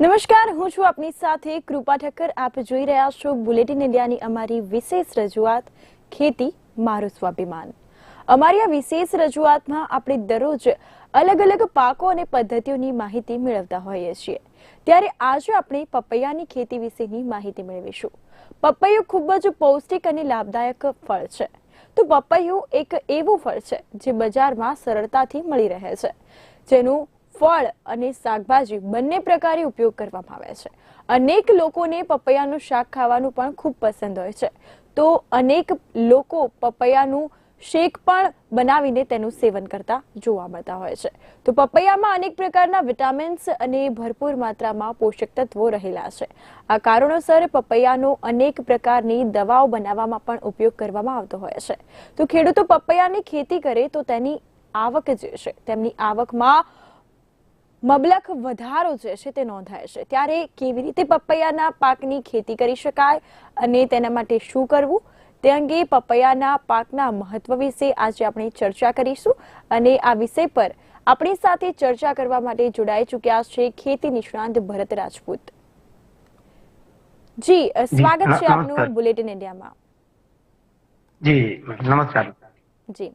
નમસ્કાર, હું છું આપની સાથે કૃપા ઠક્કર. આપ જોઈ રહ્યા છો બુલેટિન ઇન્ડિયાની અમારી વિશેષ રજૂઆત, ખેતી મારું સ્વાભિમાન અમારી આ વિશેષ રજૂઆતમાં આપણે દરરોજ અલગ અલગ પાકો અને પદ્ધતિઓની માહિતી મેળવતા હોઈએ છીએ. ત્યારે આજે આપણે પપૈયાની ખેતી વિશેની માહિતી મેળવીશું. પપૈયું ખૂબ જ પૌષ્ટિક અને લાભદાયક ફળ છે. તો પપૈયું એક એવું ફળ છે જે બજારમાં સરળતાથી મળી રહે છે. જેનું ફળ અને શાકભાજી બંને પ્રકારે ઉપયોગ કરવામાં આવે છે. અનેક લોકોને પપૈયાનું શાક ખાવાનું પણ ખૂબ પસંદ હોય છે. તો અનેક લોકો પપૈયાનું શેક પણ બનાવીને તેનું સેવન કરતા જોવા મળતા હોય છે. તો પપૈયામાં અનેક પ્રકારના વિટામિન્સ અને ભરપૂર માત્રામાં પોષક તત્વો રહેલા છે. આ કારણોસર પપૈયાનો અનેક પ્રકારની દવાઓ બનાવવામાં પણ ઉપયોગ કરવામાં આવતો હોય છે. તો ખેડૂતો પપૈયાની ખેતી કરે તો તેની આવક જે છે તેમની આવકમાં મબલક વધારો જે છે તે નોંધાય છે. ત્યારે કેવી રીતે પપૈયાના પાકની ખેતી કરી શકાય અને તેના માટે શું કરવું? તે અંગે પપૈયાના પાકના મહત્વ વિશે આજે આપણે ચર્ચા કરીશું અને આ વિષય પર આપણી સાથે ચર્ચા કરવા માટે જોડાઈ ચૂક્યા છે ખેતી નિષ્ણાંત ભરત રાજપૂત. જી સ્વાગત છે આપનું બુલેટિન ઇન્ડિયામાં. જી નમસ્કાર. જી.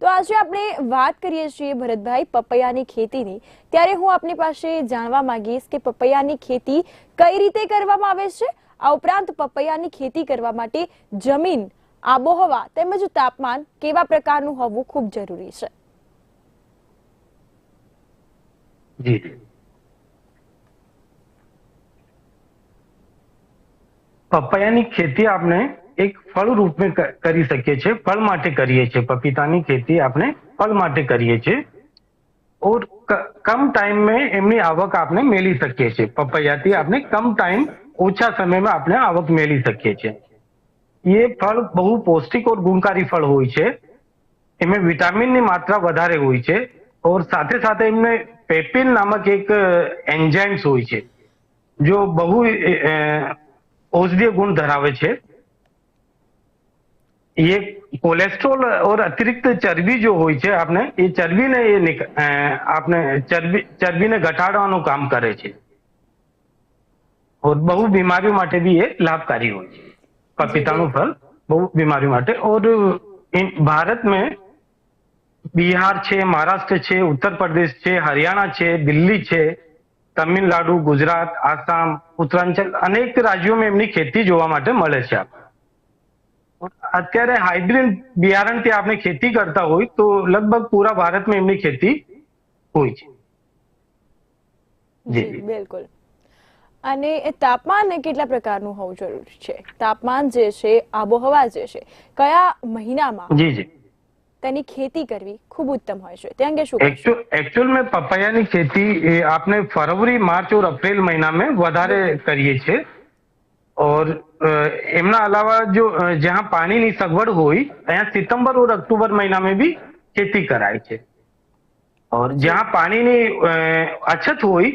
તો આજે આપણે વાત કરીએ છીએ ભરતભાઈ પપૈયાની ખેતીની. ત્યારે હું આપની પાસે જાણવા માંગીશ કે પપૈયાની ખેતી કઈ રીતે કરવામાં આવે છે? આ ઉપરાંત પપૈયાની ખેતી કરવા માટે જમીન, આબોહવા તેમજ તાપમાન કેવા પ્રકારનું હોવું ખૂબ જરૂરી છે? પપૈયાની ખેતી આપણે એક ફળ રૂપે કરી શકીએ છીએ, ફળ માટે કરીએ છીએ. પપીતાની ખેતી આપણે ફળ માટે કરીએ છીએ. ઓર કમ ટાઈમ મે એમની આવક આપણે મેળવી શકીએ છીએ. પપૈયાથી આપણે કમ ટાઈમ ઓછા સમયમાં આપણે આવક મેળવી શકીએ છીએ. એ ફળ બહુ પૌષ્ટિક ઓર ગુણકારી ફળ હોય છે. એમાં વિટામિનની માત્રા વધારે હોય છે. ઓર સાથે સાથે એમને પેપિન નામક એક એન્ઝાઇમ્સ હોય છે, જો બહુ ઔષધીય ગુણ ધરાવે છે. ये कोलेस्ट्रोल और अतिरिक्त ચરબી જો હોય છે આપને એ ચરબીને એ આપને ચરબી ચરબીને ઘટાડવાનું કામ કરે છે. ઓર બહુ બીમારીઓ માટે બી એ લાભકારી હોય છે. પપીતાનું ફળ બહુ બીમારીઓ માટે. ઓર ભારત મેં બિહાર છે મહારાષ્ટ્ર છે ઉત્તર પ્રદેશ છે હરિયાણા છે દિલ્હી છે તમિલનાડુ ગુજરાત આસામ ઉત્તરાંચલ અનેક રાજ્યોમાં એમની ખેતી જોવા માટે મળે છે આપણને અત્યારે હાઇબ્રિડ બિયારણથી આપણે ખેતી કરતા હોય તો લગભગ પૂરા ભારતમાં એમની ખેતી હોય છે. જી બિલકુલ. અને તાપમાન કેટલા પ્રકારનું હોવું જરૂરી છે? તાપમાન જે છે આબોહવા જે છે કયા મહિનામાં જી જી. તેની ખેતી કરવી ખૂબ ઉત્તમ હોય છે? તે અંગે શું એકચ્યુઅલ મેં પપૈયાની ખેતી આપણે ફરવરી માર્ચ ઓર અપ્રિલ મહિનામાં વધારે કરીએ છીએ. और अ, એમના અલાવા જો અ, જ્યાં પાણીની સગવડ હોય અહીંયા સિતંબર और अक्टूबर महीना में भी ખેતી કરાય છે और જ્યાં પાણીની અ, અછત હોય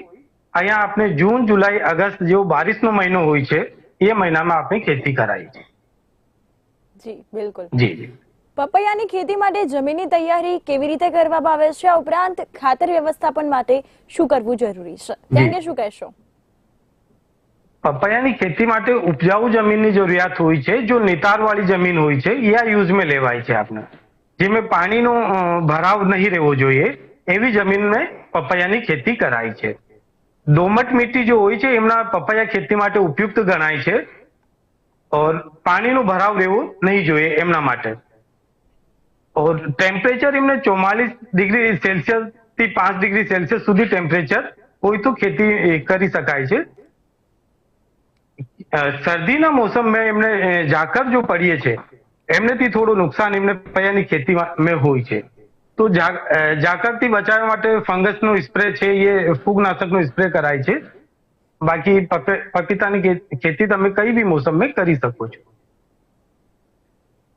અહીંયા આપણે જૂન જુલાઈ અગસ્ત જેવો બારિશનો મહિનો હોય છે એ મહિનામાં આપણે ખેતી કરાય છે જી બિલકુલ જી જી પપૈયાની ખેતી માટે જમીનની તૈયારી કેવી રીતે કરવામાં આવે છે આ ઉપરાંત ખાતર વ્યવસ્થાપન માટે શું કરવું જરૂરી છે તે જી. અંગે શું કહેશો પપૈયાની ખેતી માટે ઉપજાઉ જમીનની જરૂરિયાત હોય છે, જો નિતારવાળી જમીન હોય છે, એ આ યુઝમાં લેવાય છે આપણે જેમાં પાણીનો ભરાવ નહીં રહેવો જોઈએ, એવી જમીનમાં પપૈયાની ખેતી કરાય છે. દોમટ મિટ્ટી જો હોય છે, એમના પપૈયા ખેતી માટે ઉપયુક્ત ગણાય છે. ઓર પાણીનો ભરાવ રહેવો નહીં જોઈએ એમના માટે. ઓર ટેમ્પરેચર એમને ચોમાલીસ ડિગ્રી સેલ્સિયસથી પાંચ ડિગ્રી સેલ્સિયસ સુધી ટેમ્પરેચર હોય તો ખેતી કરી શકાય છે. શરદીના મોસમમાં એમને ઝાકર જો પડીએ છે એમનેથી થોડું નુકસાન એમને પપૈયાની ખેતીમાં હોય છે. તો ઝાકરથી બચાવવા માટે ફંગસનો સ્પ્રે છે એ ફૂગનાશકનો સ્પ્રે કરાય છે. બાકી પપે- પપીતાની ખેતી તમે કઈ બી મોસમમાં કરી શકો છો.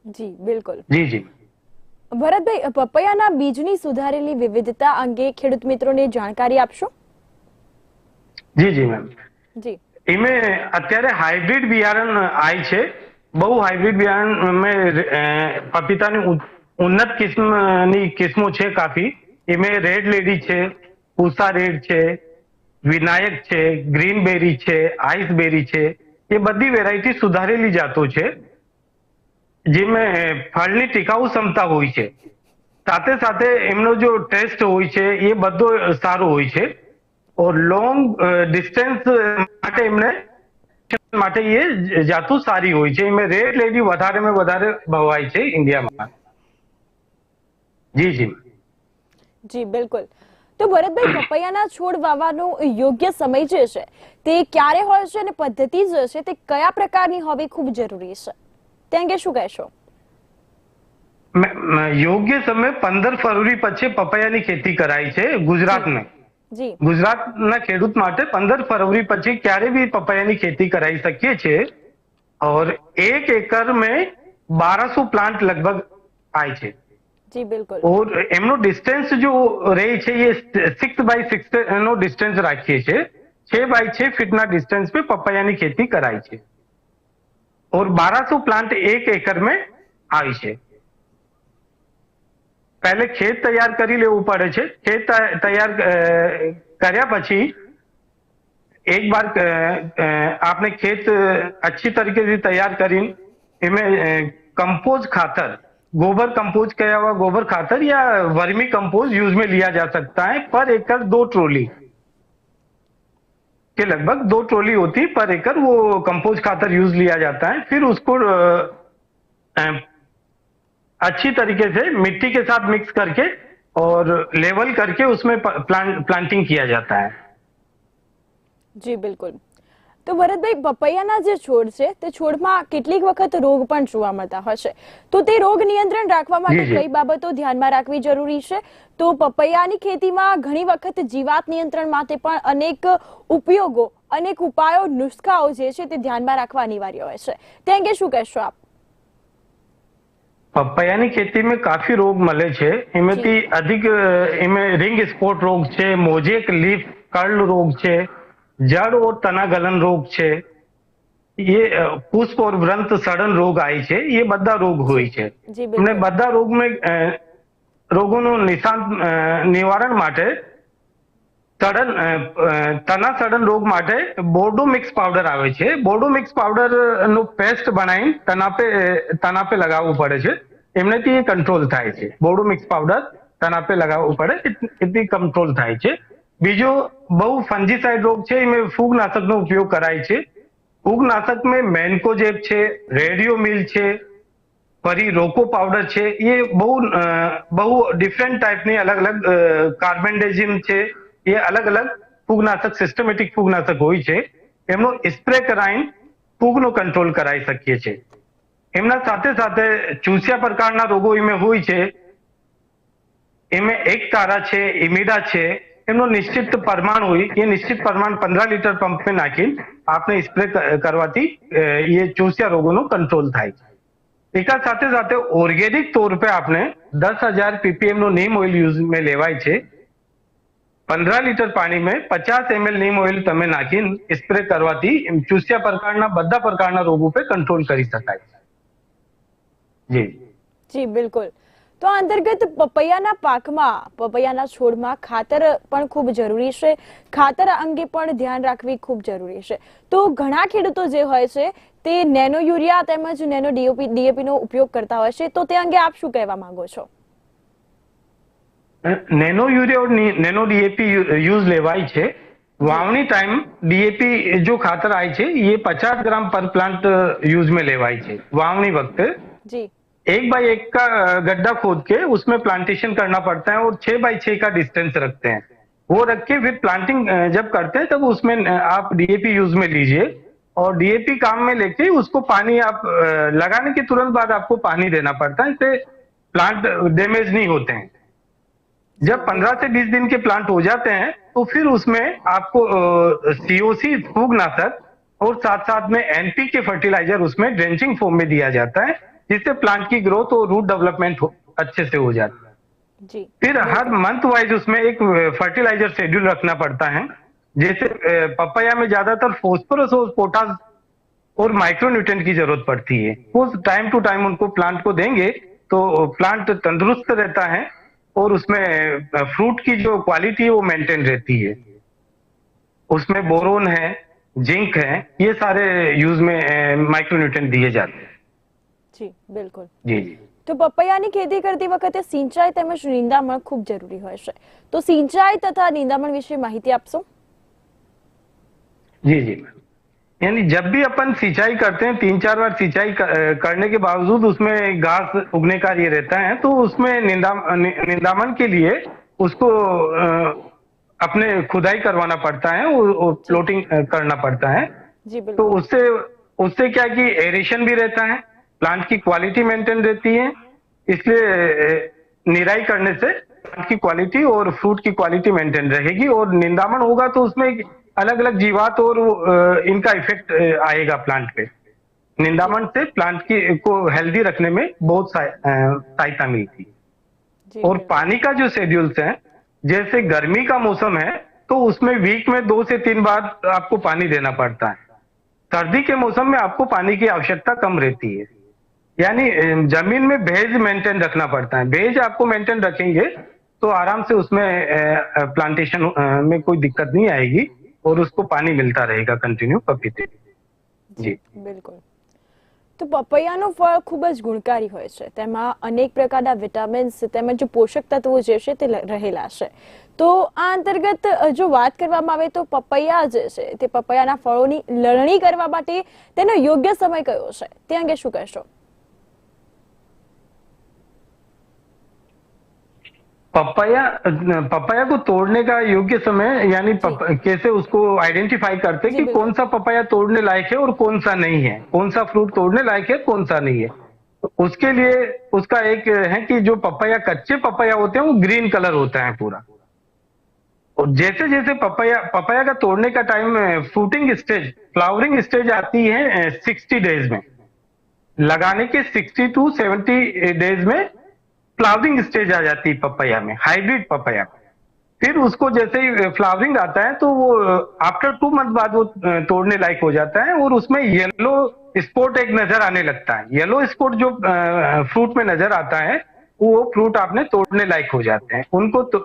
જી બિલકુલ. જી જી. ભરતભાઈ પપૈયાના બીજની સુધારેલી વિવિધતા અંગે ખેડૂત મિત્રોને જાણકારી આપશો? જી જી મેમ. જી. એમે અત્યારે હાઇબ્રિડ બિયારણ આવી છે. બહુ હાઇબ્રિડ બિયારણ મેં પપીતાની ઉન્નત કિસ્મની કિસ્મો છે કાફી. એમાં રેડ લેડી છે પૂસા રેડ છે, વિનાયક છે ગ્રીનબેરી છે આઈસબેરી છે. એ બધી વેરાયટી સુધારેલી જાતો છે. જેમાં ફળની ટીકાઉ ક્ષમતા હોય છે. સાથે સાથે એમનો જો ટેસ્ટ હોય છે, એ બધો સારો હોય છે. લોંગ ડિસ્ટન્સ માટે એમને માટે એ જાતું સારી હોય છે એમાં રેટ લેડી વધારે માં વધારે ભવાય છે ઇન્ડિયામાં જી જી જી બિલકુલ તો ભરતભાઈ પપૈયાના છોડ વાવવાનો યોગ્ય સમય જે છે તે ક્યારે હોય છે અને પદ્ધતિ જે છે તે કયા પ્રકારની હોવી ખૂબ જરૂરી છે તે અંગે શું કહેશો યોગ્ય સમય પંદર ફરવરી પછી પપૈયાની ખેતી કરાય છે ગુજરાતમાં ગુજરાતના ખેડૂત માટે પંદર ફરવરી પછી ક્યારે બી પપૈયાની ખેતી કરાઈ શકીએ છીએ और एक एकड़ में 1200 प्लांट लगभग आए છે જી બિલકુલ और એમનો ડિસ્ટન્સ જો રહે છે એ સિક્સ બાય સિક્સ નો ડિસ્ટન્સ રાખીએ છીએ છ બાય છ ફીટના ડિસ્ટન્સ पे પપૈયાની ખેતી કરાય છે और 1200 પ્લાન્ટ એક એકર में આવી છે પહેલે ખેત તૈયાર કરી લેવું પડે છે ખેત તૈ- તૈયાર અ, કર્યા પછી एक बार अ, अ, आपने खेत अच्छी तरीके से तैयार करी इनमें कंपोज खातर गोबर कंपोज किया हुआ गोबर खातर या वर्मी कंपोज यूज में लिया जा सकता है पर एकड़ दो ट्रोली के लगभग दो ट्रोली होती है पर एकड़ वो कंपोज खातर यूज लिया जाता है फिर उसको अ, अ, अच्छी तरीके से मिट्टी के साथ मिक्स करके और लेवल करके उसमें प्लांट प्लांटिंग किया जाता है જી બિલકુલ તો ભરતભાઈ પપૈયાના જે છોડ છે તે છોડમાં કેટલીક વખત રોગ પણ જોવા મળતા હશે તો તે રોગ નિયંત્રણ રાખવા માટે જી, જી. કઈ બાબતો ધ્યાનમાં રાખવી જરૂરી છે તો પપૈયાની ખેતીમાં ઘણી વખત જીવાત નિયંત્રણ માટે પણ અનેક ઉપયોગો અનેક ઉપાયો નુસ્ખાઓ જે છે તે ધ્યાનમાં રાખવા અનિવાર્ય હોય છે તે અંગે શું કહેશો આપ पपाया ની ખેતી में काफी रोग મળે છે. એમાંથી અધિક એમાં રિંગ સ્પોટ રોગ છે મોજેક લીફ કર્લ રોગ છે જડ ઓર તના ગલન રોગ છે એ પુષ્પ ઓર व्रंत સડન રોગ आए છે એ બધા રોગ હોય છે. અને બધા રોગમાં રોગોનું નિશાન નિવારણ માટે સડન તના સડન રોગ માટે બોર્ડો મિક્સ પાવડર આવે છે. બોર્ડો મિક્સ પાવડરનું પેસ્ટ બનાવીને તના પે તના પે લગાવવું પડે છે. એમનેથી એ કંટ્રોલ થાય છે. બોડો મિક્સ પાવડર તના પે લગાવવું પડે એથી કંટ્રોલ થાય છે. બીજો બહુ ફંજીસાઇડ રોગ છે, એમાં ફૂગનાશકનો ઉપયોગ કરાય છે. ફૂગનાશક મેં મેન્કોજેબ છે, રેડિયો મિલ છે, ફરી રોકો પાવડર છે, એ બહુ બહુ ડિફરન્ટ ટાઈપની અલગ અલગ કાર્બેન્ડેઝિમ છે. એ અલગ અલગ ફૂગનાશક સિસ્ટમેટિક ફૂગનાશક હોય છે. એમનો સ્પ્રે કરાઈને ફૂગનો કંટ્રોલ કરાવી શકીએ છીએ. એમના સાથે સાથે ચૂસ્યા પ્રકારના રોગો એમાં હોય છે, એમાં એક તારા છે, ઇમિડા છે, એમનો નિશ્ચિત પરમાણ હોય, એ નિશ્ચિત પરમાણ પંદર લીટર પંપમાં નાખી આપણે સ્પ્રે કરવાથી એ ચૂસ્યા રોગોનો કંટ્રોલ થાય છે. એકા સાથે સાથે ઓર્ગેનિક તોર પે આપણે દસ હજાર પીપીએમ નો નીમ ઓઇલ યુઝ મેં લેવાય છે. પંદર લીટર પાણીમાં પચાસ એમએલ નીમ ઓઇલ તમે નાખીને સ્પ્રે કરવાથી ચૂસ્યા પ્રકારના, બધા પ્રકારના રોગો પર કંટ્રોલ કરી શકાય જી. બિલકુલ. તો અંતર્ગત પપૈયાના પાકમાં પપૈયાના છોડમાં ખાતર પણ ખૂબ જરૂરી છે. ખાતર અંગે પણ ધ્યાન રાખવી ખૂબ જરૂરી છે. તો ઘણા ખેડૂતો જે હોય છે તે નેનો યુરિયા તેમજ નેનો ડીઓપી ડીએપીનો ઉપયોગ કરતા હોય છે. તો તે અંગે આપ શું કહેવા માંગો છો? Nano urea nano DAP use લેવાય છે. વાવણી ટાઈમ ડીએપી જો ખાતર આવે છે એ પચાસ ગ્રામ પર પ્લાન્ટ યુઝ મેં લેવાય છે. વાવણી વખતે. જી. एक बाई एक का गड्ढा खोद के उसमें प्लांटेशन करना पड़ता है और छह बाई छह का डिस्टेंस रखते हैं। वो रख के फिर प्लांटिंग जब करते हैं तब उसमें आप डीएपी यूज़ में लीजिए और डीएपी काम में लेके उसको पानी आप लगाने के तुरंत बाद आपको पानी देना पड़ता है। इससे प्लांट डैमेज नहीं होते हैं। जब 15 से 20 दिन के प्लांट हो जाते हैं तो फिर उसमें आपको सीओसी फूगनाशक और साथ साथ में एनपी के फर्टिलाइज़र उसमें ड्रेंचिंग फॉर्म में दिया जाता है। जिससे प्लांट की ग्रोथ और रूट डेवलपमेंट अच्छे से हो जाता है। જી फिर हर मंथ वाइज उसमें एक फर्टिलाइज़र शेड्यूल रखना पड़ता है। जैसे पपाया में ज़्यादातर फोस्फोरस और पोटास और माइक्रोन्यूट्रेंट की ज़रूरत पड़ती है। वो टाइम टू टाइम उनको प्लांट को देंगे तो प्लांट तंदुरुस्त रहता है और उसमें फ्रूट की जो क्वालिटी है वो मेंटेन रहती है। उसमें बोरोन है जिंक है ये सारे यूज़ में माइक्रोन्यूट्रिएंट दिए जाते हैं। जी बिल्कुल। जी जी। तो पपैया ખેતી खेती करती वक्त सिंचाई નિંદામણ नींदामण खूब ज़रूरी हो तो सिंचाई तथा नींदामण विषय माहिती आपसो? जी जी। यानी जब भी अपन सिंचाई करते हैं तीन चार बार सिंचाई करने के बावजूद उसमें घास उगने का ये रहता है तो उसमें निंदा निंदामन के लिए उसको अपने खुदाई करवाना पड़ता है वो प्लोटिंग करना पड़ता है। जी तो उससे उससे क्या कि एरेशन भी रहता है प्लांट की क्वालिटी मेंटेन रहती है इसलिए निराई करने से प्लांट की क्वालिटी और फ्रूट की क्वालिटी मेंटेन रहेगी और निंदामण होगा तो उसमें अलग अलग जीवात और इनका इफ़ेक्ट आएगा प्लांट पे। निंदामण से प्लांट की को हेल्दी रखने में बहुत सहायता मिलती है। और पानी का जो शेड्यूल्स है जैसे गर्मी का मौसम है तो उसमें वीक में दो से तीन बार आपको पानी देना पड़ता है। सर्दी के मौसम में आपको पानी की आवश्यकता कम रहती है। यानी अ, जमीन में भेज मेंटेन रखना पड़ता है भेज आपको मेंटेन रखेंगे तो आराम से उसमें प्लांटेशन में कोई दिक्कत नहीं आएगी और उसको पानी मिलता रहेगा कंटिन्यू पपीते જી બિલકુલ તો પપૈયાનું ફળ ખૂબ જ ગુણકારી હોય છે તેમાં અનેક પ્રકારના વિટામિન્સ તેમજ પોષક તત્વો જે છે તે લ- રહેલા છે તો આ અંતર્ગત અ, જો વાત કરવામાં આવે તો પપૈયા જે છે તે પપૈયાના ફળોની લણણી કરવા માટે તેનો યોગ્ય સમય કયો છે તે અંગે શું કહેશો पपाया पपाया को तोड़ने का योग्य समय यानी कैसे उसको आइडेंटिफाई करते कि कौन सा पपाया तोड़ने लायक है और कौन सा नहीं है? कौन सा फ्रूट तोड़ने लायक है कौन सा नहीं है? उसके लिए उसका एक है कि जो पपाया कच्चे पपाया होते हैं वो ग्रीन कलर होता है पूरा। और जैसे जैसे पपाया पपाया का तोड़ने का time fruiting stage flowering stage आती है सिक्सटी डेज़ में। लगाने के सिक्सटी टू सेवेंटी डेज़ में फ्लावरिंग स्टेज आ जाती है पपैया में हाइब्रिड पपैया में। फिर उसको जैसे ही फ्लावरिंग आता है तो वो आफ्टर टू मंथ बाद वो तोड़ने लायक हो जाता है और उसमें येलो स्पॉट एक नज़र आने लगता है। येलो स्पॉट जो फ्रूट में नज़र आता है वो फ्रूट आपने तोड़ने लायक हो जाते हैं। उनको तो,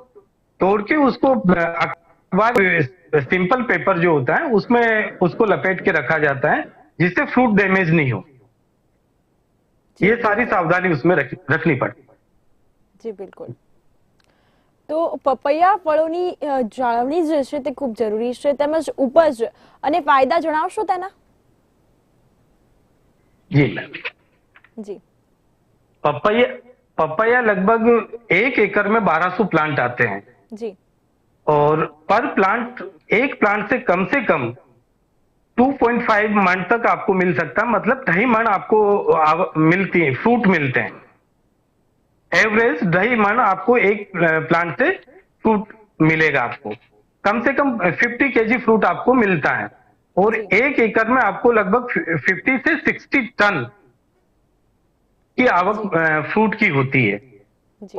तोड़ के उसको सिंपल पेपर जो होता है उसमें उसको लपेट के रखा जाता है जिससे फ्रूट डैमेज नहीं हो। ये सारी सावधानी उसमें रख, रखनी पड़ती है। જી બિલકુલ તો પપૈયા ફળોની અ, જાળવણી જે છે તે ખૂબ જરૂરી છે તેમજ ઉપજ અને ફાયદા જણાવશો તેના जी मैम જી पपैया पपैया लगभग एक एकड़ में 1200 प्लांट आते हैं જી और पर प्लांट एक प्लांट से कम से कम 2.5 मन तक आपको मिल सकता है मतलब ढाई मन आपको आव- मिलती है फ्रूट मिलते हैं एवरेज ढाई मन आपको एक प्लांट से फ्रूट मिलेगा आपको। कम से कम 50 केजी फ्रूट आपको मिलता है। और एक एकड़ में आपको लगभग 50 से 60 टन की आवक फ्रूट की होती है।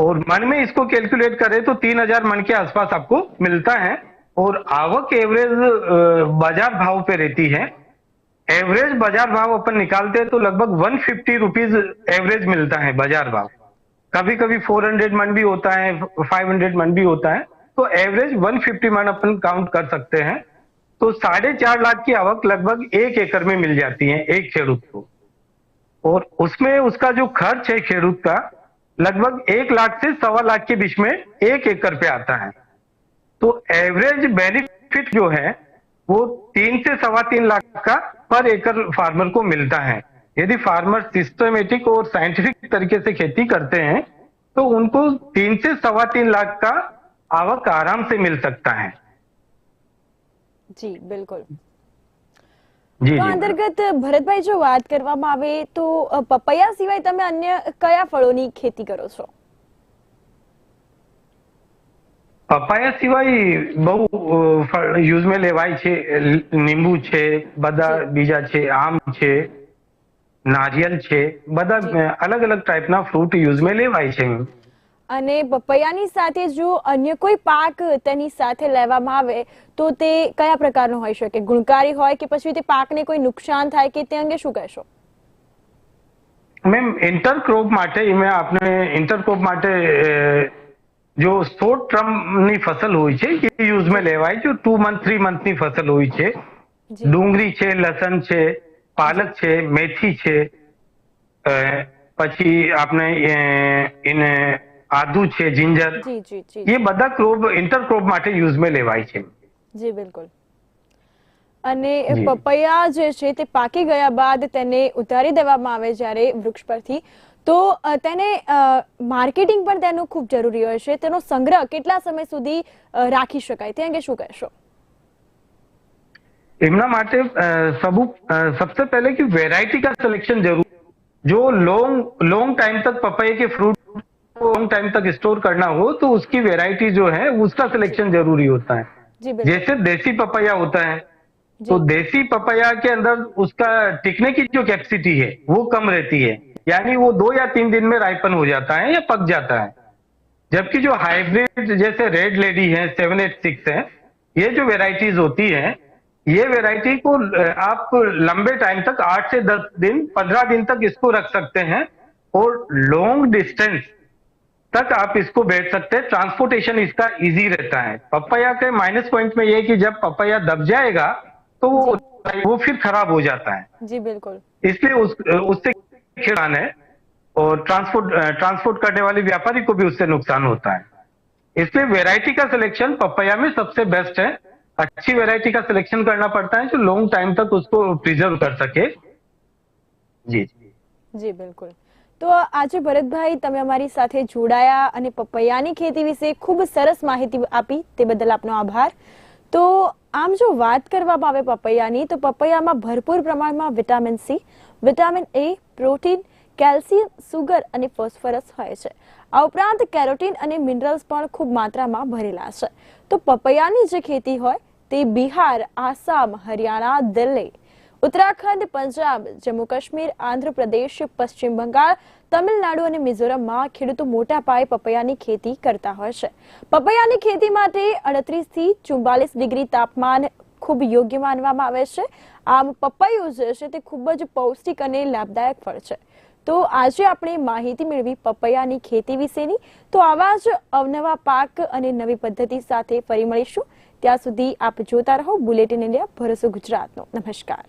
और मन में इसको कैलकुलेट करें तो तीन हज़ार मन के आसपास आपको मिलता है। और आवक एवरेज बाज़ार भाव पे रहती है। एवरेज बाज़ार भाव अपन निकालते हैं तो लगभग वन फिफ्टी एवरेज मिलता है बाज़ार भाव। कभी कभी फोर हंड्रेड मन भी होता है फाइव हंड्रेड मन भी होता है तो एवरेज वन फिफ्टी मन अपन काउंट कर सकते हैं। तो साढ़े चार लाख की आवक लगभग एक एकड़ में मिल जाती है, एक खेडूत को। और उसमें उसका जो खर्च है खेडूत का, लगभग एक लाख से सवा लाख के बीच में एक एकड़ पे आता है। तो एवरेज बेनिफिट जो है, वो तीन से सवा तीन लाख का पर एकड़ फार्मर को मिलता है। यदि फार्मर सिस्टमेटिक और साइंटिफिक तरीके से खेती करते हैं तो उनको तीन से सवा तीन लाख का आवक आराम से मिल सकता है જી બિલકુલ जी તો जी અંતર્ગત ભરતભાઈ જો વાત કરવામાં આવે તો અ, પપૈયા સિવાય તમે अन्य કયા ફળોની ખેતી કરો છો પપાયા સિવાય બહુ અ, ફળ યુઝમાં લેવાય છે લીંબુ છે બધા બીજા છે આમ છે નારિયેલ છે બધા અલગ અલગ ટાઈપના ફ્રૂટ યુઝમાં લેવાય છે. અને પપૈયાની સાથે જો અન્ય કોઈ પાક તેની સાથે લેવામાં આવે તો તે કયા પ્રકારનો હોઈ શકે? ગુણકારી હોય કે પછી તે પાકને કોઈ નુકસાન થાય કે તે અંગે શું કહેશો? મેમ ઇન્ટરક્રોપ માટે મેં આપણે ઇન્ટરક્રોપ માટે જો શોર્ટ ટર્મની ફસલ હોય છે એ યુઝમાં લેવાય છે. ટુ મંથ થ્રી મંથની ફસલ હોય છે. ડુંગળી છે લસણ છે પાલક છે મેથી છે પછી આપણે એને આદુ છે જિંજર. એ બધા ક્રોપ ઇન્ટરક્રોપ માટે યુઝમાં લેવાય છે. જી બિલકુલ. અને પપૈયા જે છે તે પાકી ગયા બાદ તેને ઉતારી દેવામાં આવે જ્યારે વૃક્ષ પરથી. તો તેને માર્કેટિંગ પણ તેનું ખૂબ જરૂરી હોય છે. તેનો સંગ્રહ કેટલા સમય સુધી રાખી શકાય? તે અંગે શું કહેશો? इमना माटे अ, सबू अ, सबसे पहले कि वैरायटी का सिलेक्शन जरूर जो लॉन्ग लॉन्ग टाइम तक पपाये के फ्रूट को लॉन्ग टाइम तक स्टोर करना हो तो उसकी वैरायटी जो है उसका सिलेक्शन जरूरी होता है જી બિલકુલ जैसे देसी पपाया होता है तो જી देसी पपाया के अंदर उसका टिकने की जो कैपेसिटी है वो कम रहती है यानी वो दो या तीन दिन में राइपन हो जाता है या पक जाता है जबकि जो हाइब्रिड जैसे रेड लेडी है सेवन एट सिक्स है ये जो वेराइटीज होती है ये वेराइटी को आप लंबे टाइम तक आठ से दस दिन पंद्रह दिन तक इसको रख सकते हैं और लॉन्ग डिस्टेंस तक आप इसको बेच सकते हैं। ट्रांसपोर्टेशन इसका इजी रहता है। पपाया के माइनस पॉइंट में ये कि जब पपैया दब जाएगा तो वो वो फिर खराब हो जाता है। जी बिल्कुल। इसलिए उस उससे खिड़ान है और ट्रांसपोर्ट ट्रांसपोर्ट करने वाले व्यापारी को भी उससे नुकसान होता है। इसलिए वेराइटी का सिलेक्शन पपैया में सबसे बेस्ट है। अच्छी वैरायटी का सिलेक्शन करना पड़ता है जो लॉन्ग टाइम तक उसको प्रिजर्व कर सके जी જી બિલકુલ તો આજે ભરતભાઈ તમે અમારી સાથે જોડાયા અને પપૈયાની ખેતી વિશે ખૂબ સરસ માહિતી આપી તે બદલ આપનો આભાર તો આમ જો વાત કરવામાં આવે પપૈયાની તો પપૈયામાં ભરપૂર પ્રમાણમાં vitamin C vitamin A protein calcium, sugar અને ફોસ્ફરસ હોય છે. આ ઉપરાંત કેરોટીન અને મિનરલ્સ પણ ખૂબ માત્રામાં ભરેલા છે. તો પપૈયાની જે ખેતી હોય તે બિહાર, આસામ, હરિયાણા, દિલ્હી, ઉત્તરાખંડ, પંજાબ, જમ્મુ કાશ્મીર, આંધ્રપ્રદેશ, પશ્ચિમ બંગાળ, તમિલનાડુ અને મિઝોરમમાં ખેડૂતો મોટા પાયે પપૈયાની ખેતી કરતા હોય છે. પપૈયાની ખેતી માટે અડત્રીસથી ચુમ્બાલીસ ડિગ્રી તાપમાન ખૂબ યોગ્ય માનવામાં આવે છે. આમ પપૈયું જે છે તે ખૂબ જ પૌષ્ટિક અને લાભદાયક ફળ છે. તો આજે આપણે માહિતી મેળવી પપૈયાની ખેતી વિશેની. તો આવા જ અવનવા પાક અને નવી પદ્ધતિ સાથે ફરી મળીશું. ત્યાં સુધી આપ જોતા રહો બુલેટિન ઇન્ડિયા, ભરોસો ગુજરાતનો. નમસ્કાર.